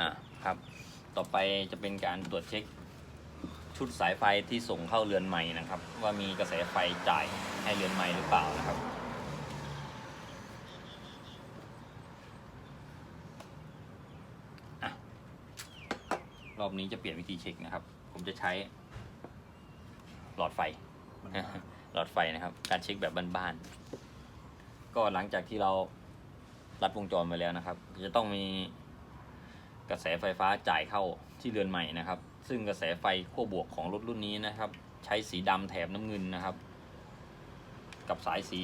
อ่าครับ ต่อไปจะเป็นการตรวจเช็คชุดสายไฟที่ส่งเข้าเรือนใหม่นะครับ ว่ามีกระแสไฟจ่ายให้เรือนใหม่หรือเปล่านะครับอรอบนี้จะเปลี่ยนวิธีเช็คนะครับ ผมจะใช้หลอดไฟ หลอดไฟนะครับ การเช็คแบบบ้านๆ ก็หลังจากที่เรารัดวงจรไปแล้วนะครับ จะต้องมี กระแสไฟฟ้าจ่ายเข้าที่เรือนใหม่นะครับ ซึ่งกระแสไฟขั้วบวกของรถรุ่นนี้นะครับ ใช้สีดำแถบน้ำเงินนะครับ กับสายสี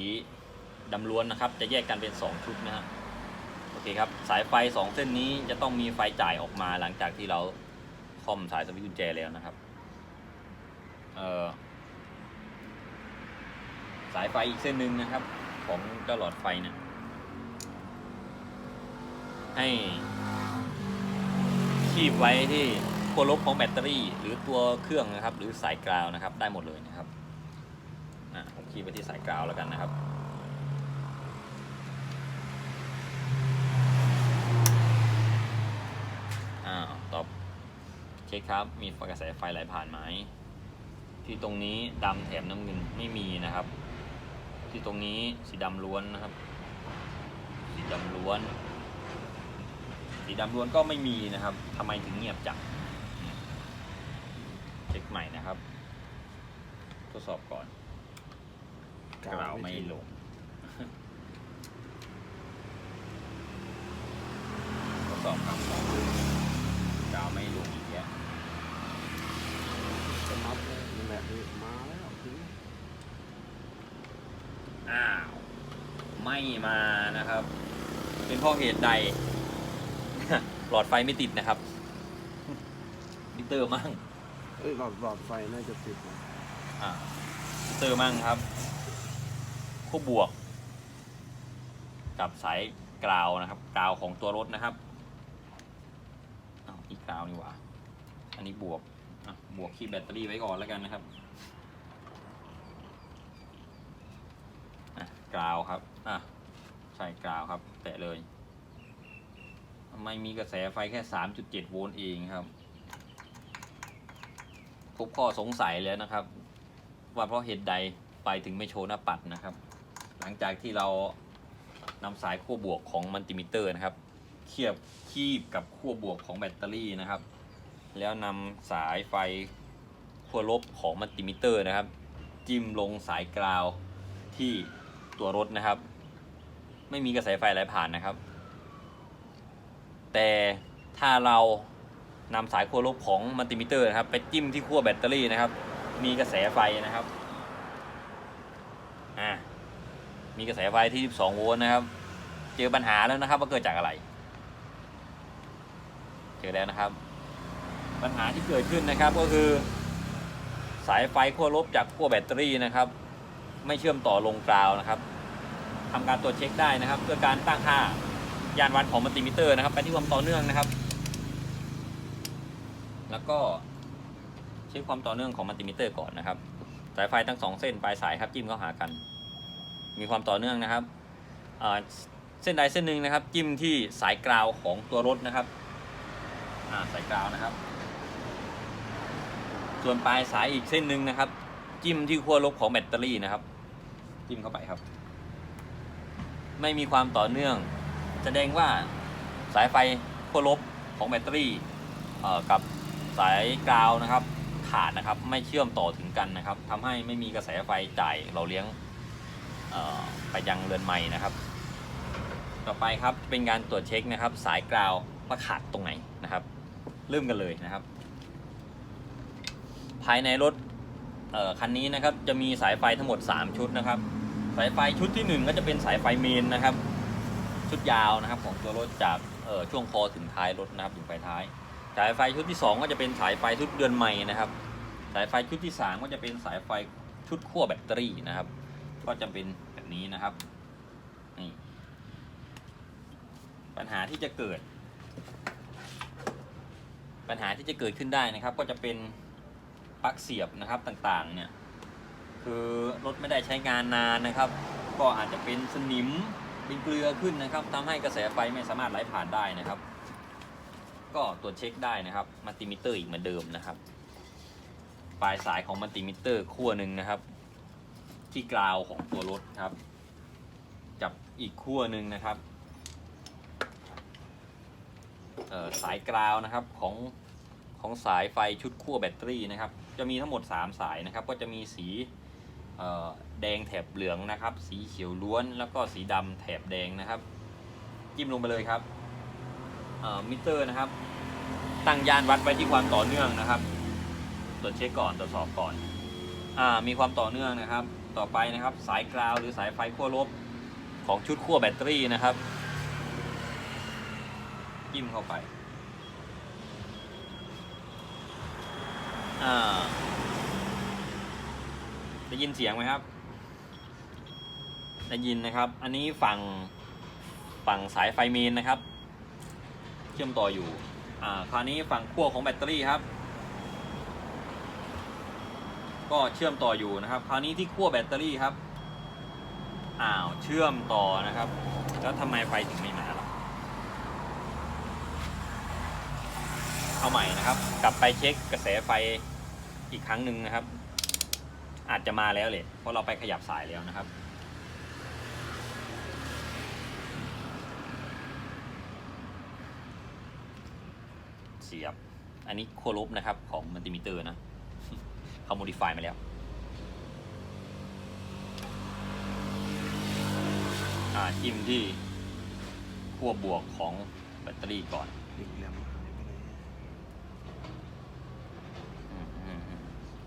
ดำล้วนนะครับ จะแยกกันเป็น 2 ชุดนะฮะโอเคครับสายไฟ 2 เส้นนี้จะต้องมีไฟจ่ายออกมาหลังจากที่เราค่อมสายสวิตช์กุญแจแล้วนะครับเอ่อสายไฟอีกเส้นหนึ่งนะครับ ของเจ้าหลอดไฟเนี่ยให้ คีบไว้ที่ขั้วลบของแบตเตอรี่ หรือตัวเครื่องนะครับ หรือสายกราวนะครับ ได้หมดเลยนะครับผมคีบไปที่สายกราวแล้วกันนะครับอ่าตอบเช็คครับ มีกระแสไฟไหลผ่านไหมที่ตรงนี้ดำแถมน้ำเงินไม่มีนะครับ ที่ตรงนี้สีดำล้วนนะครับ สีดำล้วน สีดำล้วนก็ไม่มีนะครับทำไมถึงเงียบจังเช็คใหม่นะครับ ทดสอบก่อนกล่าวไม่ลงทดสอบครั้งสองกล่าวไม่ลงอีกแล้วจะนับเลยนี่แหละนี่มาแล้วถึงอ้าว ไม่มานะครับ เป็นเพราะเหตุใด หลอดไฟไม่ติดนะครับมิเตอร์มั่งเอ้ยหลอดหลอดไฟน่าจะติดนะอ่ามิเตอร์มั่งครับคู่บวก กับสายกราวนะครับกราวของตัวรถนะครับอ้าวอีกกราวนี่หว่าอันนี้บวกอะบวกคีย์แบตเตอรี่ไว้ก่อนแล้วกันนะครับอะกราวครับอะใช่กราวครับ แตะเลยทำไมมีกระแสไฟแค่ 3.7 โวลต์เองครับ พบข้อสงสัยแล้วนะครับ ว่าเพราะเหตุใดไฟถึงไม่โชว์หน้าปัดนะครับ หลังจากที่เรานำสายขั้วบวกของมัลติมิเตอร์นะครับเทียบคีบกับขั้วบวกของแบตเตอรี่นะครับ แล้วนำสายไฟขั้วลบของมัลติมิเตอร์นะครับ จิ้มลงสายกราวที่ตัวรถนะครับ ไม่มีกระแสไฟไหลผ่านนะครับ แต่ถ้าเรานำสายขั้วลบของมัลติมิเตอร์นะครับไปจิ้มที่ขั้วแบตเตอรี่นะครับ มีกระแสไฟนะครับอ่ามีกระแสไฟที่ 12 โวลต์นะครับ เจอปัญหาแล้วนะครับว่าเกิดจากอะไร เจอแล้วนะครับ ปัญหาที่เกิดขึ้นนะครับก็คือ สายไฟขั้วลบจากขั้วแบตเตอรี่นะครับ ไม่เชื่อมต่อลงกราวนะครับทำการตรวจเช็คได้นะครับด้วยการตั้งค่า ยานวัดของมัลติมิเตอร์นะครับ ไปที่ความต่อเนื่องนะครับ แล้วก็เช็คความต่อเนื่องของมัลติมิเตอร์ก่อนนะครับ สายไฟทั้งสองเส้นปลายสายครับจิ้มเข้าหากัน มีความต่อเนื่องนะครับเส้นใดเส้นหนึ่งนะครับ จิ้มที่สายกราวของตัวรถนะครับสายกราวนะครับ ส่วนปลายสายอีกเส้นหนึ่งนะครับ จิ้มที่ขั้วลบของแบตเตอรี่นะครับ จิ้มเข้าไปครับ ไม่มีความต่อเนื่อง แสดงว่าสายไฟขั้วลบของแบตเตอรี่กับสายกราวนะครับขาดนะครับไม่เชื่อมต่อถึงกันนะครับทำให้ไม่มีกระแสไฟจ่ายเราเลี้ยงไปยังเรือนใหม่นะครับ ต่อไปครับเป็นการตรวจเช็คนะครับ สายกราวว่าขาดตรงไหนนะครับ เริ่มกันเลยนะครับ ภายในรถคันนี้นะครับจะมีสายไฟทั้งหมด 3 ชุดนะครับ สายไฟชุดที่ 1 ก็จะเป็นสายไฟเมนนะครับ ชุดยาวนะครับของตัวรถจากช่วงคอถึงท้ายรถนะครับถึงไฟท้าย สายไฟชุดที่ 2 ก็จะเป็นสายไฟชุดเดือนใหม่นะครับ สายไฟชุดที่ 3 ก็จะเป็นสายไฟชุดขั้วแบตเตอรี่นะครับ ก็จะเป็นแบบนี้นะครับนี่ปัญหาที่จะเกิด ปัญหาที่จะเกิดขึ้นได้นะครับ ก็จะเป็นปลั๊กเสียบนะครับต่างๆเนี่ยคือรถไม่ได้ใช้งานนานนะครับ ก็อาจจะเป็นสนิม เป็นเกลือขึ้นนะครับทำให้กระแสไฟไม่สามารถไหลผ่านได้นะครับ ก็ตรวจเช็คได้นะครับมัลติมิเตอร์อีกเหมือนเดิมนะครับ ปลายสายของมัลติมิเตอร์ขั้วหนึ่งนะครับ ที่กราวของตัวรถครับ จับอีกขั้วหนึ่งนะครับสายกราวนะครับของของสายไฟชุดขั้วแบตเตอรี่นะครับ จะมีทั้งหมด 3 สายนะครับ ก็จะมีสี แดงแถบเหลืองนะครับ สีเขียวล้วนแล้วก็สีดำแถบแดงนะครับ จิ้มลงไปเลยครับมิเตอร์นะครับ ตั้งยานวัดไว้ที่ความต่อเนื่องนะครับ ตรวจเช็คก่อนตรวจสอบก่อนอมีความต่อเนื่องนะครับ ต่อไปนะครับ สายกราวหรือสายไฟขั้วลบของชุดขั้วแบตเตอรี่นะครับจิ้มเข้าไป อ่า ได้ยินเสียงไหมครับ ได้ยินนะครับ อันนี้ฝั่งฝั่งสายไฟเมนนะครับ เชื่อมต่ออยู่ อ่า คราวนี้ฝั่งขั้วของแบตเตอรี่ครับ ก็เชื่อมต่ออยู่นะครับ คราวนี้ที่ขั้วแบตเตอรี่ครับ อ้าว เชื่อมต่อนะครับ แล้วทำไมไฟถึงไม่มาล่ะ เอาใหม่นะครับ กลับไปเช็คกระแสไฟอีกครั้งหนึ่งนะครับ อาจจะมาแล้วเลยเพราะเราไปขยับสายแล้วนะครับ เสียบ อันนี้ขั้วลบนะครับ ของมัลติมิเตอร์นะเขาโมดิฟายมาแล้วอ่าจิ้มที่ขั้วบวกของแบตเตอรี่ก่อนอีกแล้วหายไปเลยอืมอืมอืม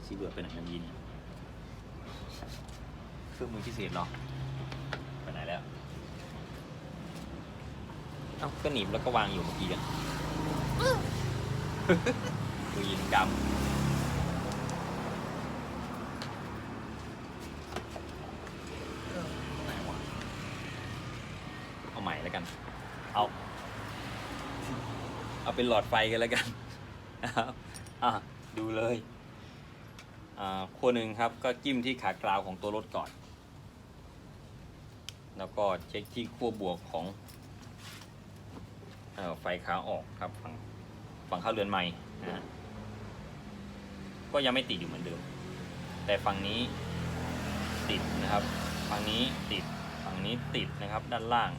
ซีเบิร์ดไปไหนกันยีเนี่ยเค รื่องมือพิเศษเหรอไปไหนแล้ว เอ้าก็หนีบแล้วก็วางอยู่เมื่อกี้กันมือยิงดำไหนวะเอาใหม่แล้วกัน เอา เอาเป็นหลอดไฟกันแล้วกันนะครับอะดูเลยอ่าขั้วหนึ่งครับก็จิ้มที่ขากราวของตัวรถก่อน แล้วก็เช็คที่ขั้วบวกของออไฟขาออกครับฝั่งฝั่งเข้าเรือนใหม่นะก็ยังไม่ติดอยู่เหมือนเดิม แต่ฝั่งนี้ติดนะครับ ฝั่งนี้ติดฝั่งนี้ติดนะครับ ด้านล่าง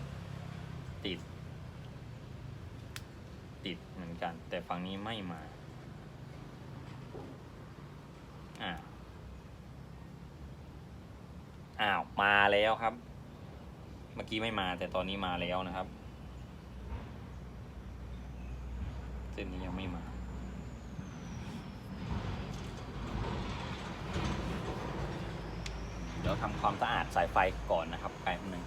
ติด ติดเหมือนกัน แต่ฝั่งนี้ไม่มาอ้าวอ้าวมาแล้วครับ เมื่อกี้ไม่มาแต่ตอนนี้มาแล้วนะครับ เส้นนี้ยังไม่มาเดี๋ยวทำความสะอาดสายไฟก่อนนะครับแป๊บหนึ่ง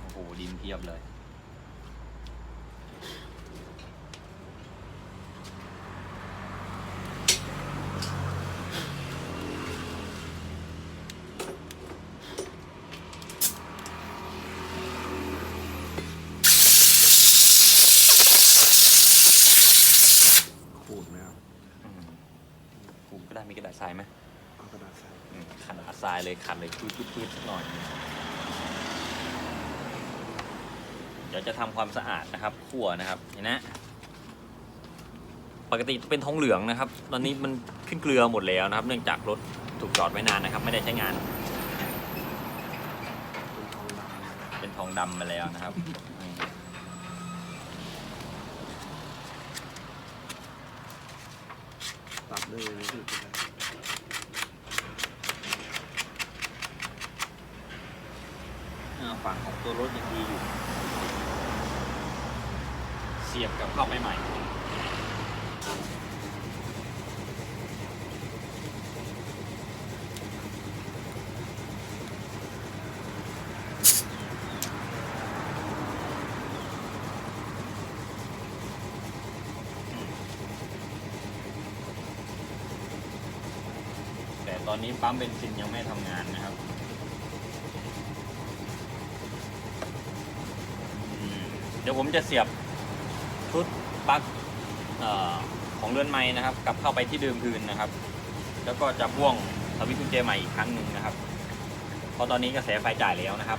โอ้โหดินเพียบเลย ขูดไหมครับ อืมผมก็ได้มีกระดาษทรายไหม เอากระดาษใส่ อืม ขัดกระดาทรายเลยขัดเลยปืดปืดปืดสักหน่อย เดี๋ยวจะทำความสะอาดนะครับขั่วนะครับเห็นนะปกติเป็นทองเหลืองนะครับ ตอนนี้มันขึ้นเกลือหมดแล้วนะครับ เนื่องจากรถถูกจอดไว้นานนะครับ ไม่ได้ใช้งาน เป็นทองดำเป็นทองดำไปแล้วนะครับตัดเลยนะพี่จะได้ อ่าฝั่งของ ตัวรถยังดีอยู่ เสียบกับเข้าไปใหม่แต่ตอนนี้ปั๊มเบนซินยังไม่ทำงานนะครับอืมเดี๋ยวผมจะเสียบชุดปลั๊กของเรือนไม้นะครับ กลับเข้าไปที่เดิมคืนนะครับ แล้วก็จะพ่วงสวิตช์กุญแจใหม่อีกครั้งหนึ่งนะครับเพราะตอนนี้กระแสไฟจ่ายแล้วนะครับ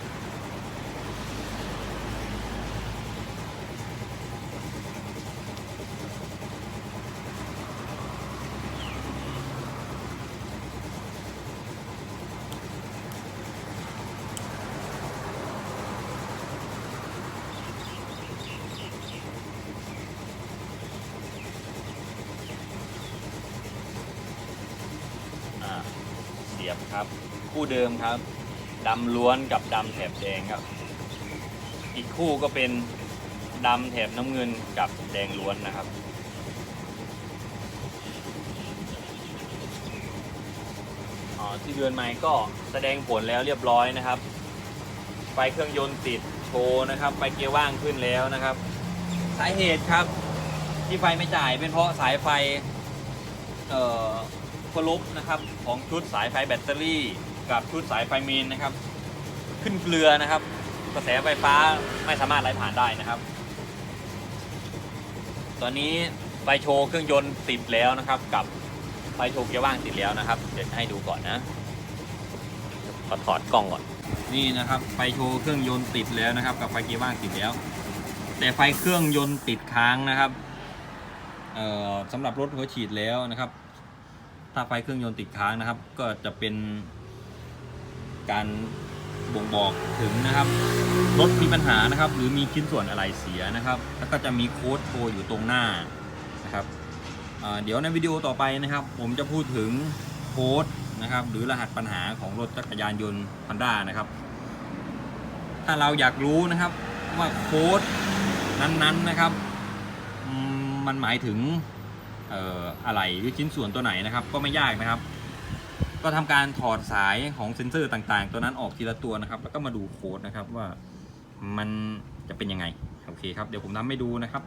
ครับ คู่เดิมครับดำล้วนกับดำแถบแดงครับ อีกคู่ก็เป็นดำแถบน้ำเงินกับแดงล้วนนะครับอ๋อที่เดือนใหม่ก็แสดงผลแล้วเรียบร้อยนะครับไฟเครื่องยนต์ติดโชว์นะครับไฟเกียร์ว่างขึ้นแล้วนะครับ สาเหตุครับที่ไฟไม่จ่ายเป็นเพราะสายไฟเอ่อ ฟลบนะครับของชุดสายไฟแบตเตอรี่ กับชุดสายไฟเมนนะครับ ขึ้นเกลือนะครับ กระแสไฟฟ้าไม่สามารถไหลผ่านได้นะครับ ตอนนี้ไฟโชว์เครื่องยนต์ติดแล้วนะครับ กับไฟโชว์เกียร์ว่างติดแล้วนะครับ เดี๋ยวให้ดูก่อนนะขอถอดกล้องก่อน นี่นะครับไฟโชว์เครื่องยนต์ติดแล้วนะครับ กับไฟเกียร์ว่างติดแล้ว แต่ไฟเครื่องยนต์ติดค้างนะครับสำหรับรถหัวฉีดแล้วนะครับ ถ้าไฟเครื่องยนต์ติดค้างนะครับ ก็จะเป็นการบ่งบอกถึงนะครับรถมีปัญหานะครับ หรือมีชิ้นส่วนอะไรเสียนะครับ แล้วก็จะมีโค้ดโชว์อยู่ตรงหน้านะครับเดี๋ยวในวิดีโอต่อไปนะครับ ผมจะพูดถึงโค้ดนะครับ หรือรหัสปัญหาของรถจักรยานยนต์ Honda นะครับ ถ้าเราอยากรู้นะครับว่าโค้ดนั้นๆนะครับ มันหมายถึง อะไรหรือชิ้นส่วนตัวไหนนะครับ ก็ไม่ยากนะครับ ก็ทำการถอดสายของเซ็นเซอร์ต่างๆ ตัวนั้นออกทีละตัวนะครับ แล้วก็มาดูโค้ดนะครับว่ามันจะเป็นยังไงโอเคครับเดี๋ยวผมทำให้ดูนะครับ